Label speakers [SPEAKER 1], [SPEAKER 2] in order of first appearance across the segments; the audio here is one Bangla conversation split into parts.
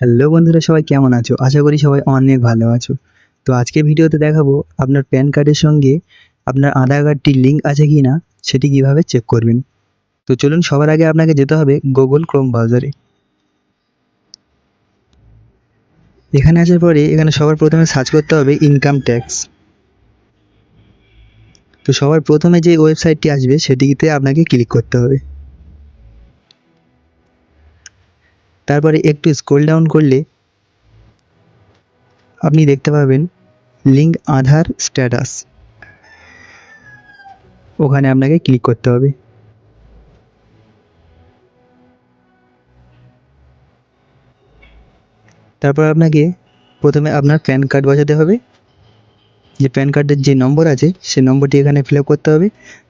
[SPEAKER 1] হ্যালো বন্ধুরা, সবাই কেমন আছো? আশা করি সবাই অনেক ভালো আছো। তো আজকে ভিডিওতে দেখাবো আপনার প্যান কার্ডের সঙ্গে আপনার আধার কার্ডটির লিঙ্ক আছে কি না সেটি কীভাবে চেক করবেন। তো চলুন, সবার আগে আপনাকে যেতে হবে গুগল ক্রোম ব্রাউজারে এখানে আসার পরে এখানে সবার প্রথমে সার্চ করতে হবে ইনকাম ট্যাক্স তো সবার প্রথমে যে ওয়েবসাইটটি আসবে, সেটিতে আপনাকে ক্লিক করতে হবে। তারপরে একটু স্ক্রল ডাউন করলে আপনি দেখতে পাবেন লিঙ্ক আধার স্ট্যাটাস ওখানে আপনাকে ক্লিক করতে হবে। তারপর আপনাকে প্রথমে আপনার প্যান কার্ড বসাতে হবে। যে প্যান কার্ডের যে নম্বর আছে, সেই নম্বরটি এখানে ফিল করতে হবে।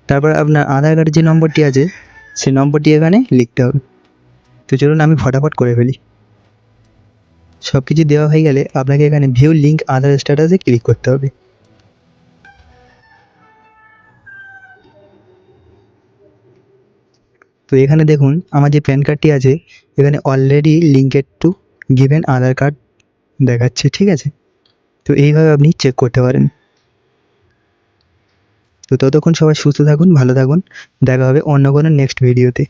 [SPEAKER 1] তারপর আপনার আধার কার্ডের যে নম্বরটি আছে, সেই নম্বরটি এখানে লিখতে হবে। তো চলুন আমি ফটাফট করে ফেলি। সব কিছু দেওয়া হয়ে গেলে আপনাকে এখানে ভিউ লিঙ্ক আধার স্ট্যাটাসে ক্লিক করতে হবে। তো এখানে দেখুন, আমার যে প্যান কার্ডটি আছে, এখানে already linked to given Aadhaar card দেখাচ্ছে, ঠিক আছে? তো এইভাবে আপনি চেক করতে পারেন। তো ততক্ষণ সবাই সুস্থ থাকুন, ভালো থাকুন। দেখা হবে অন্য কোনো নেক্সট ভিডিওতে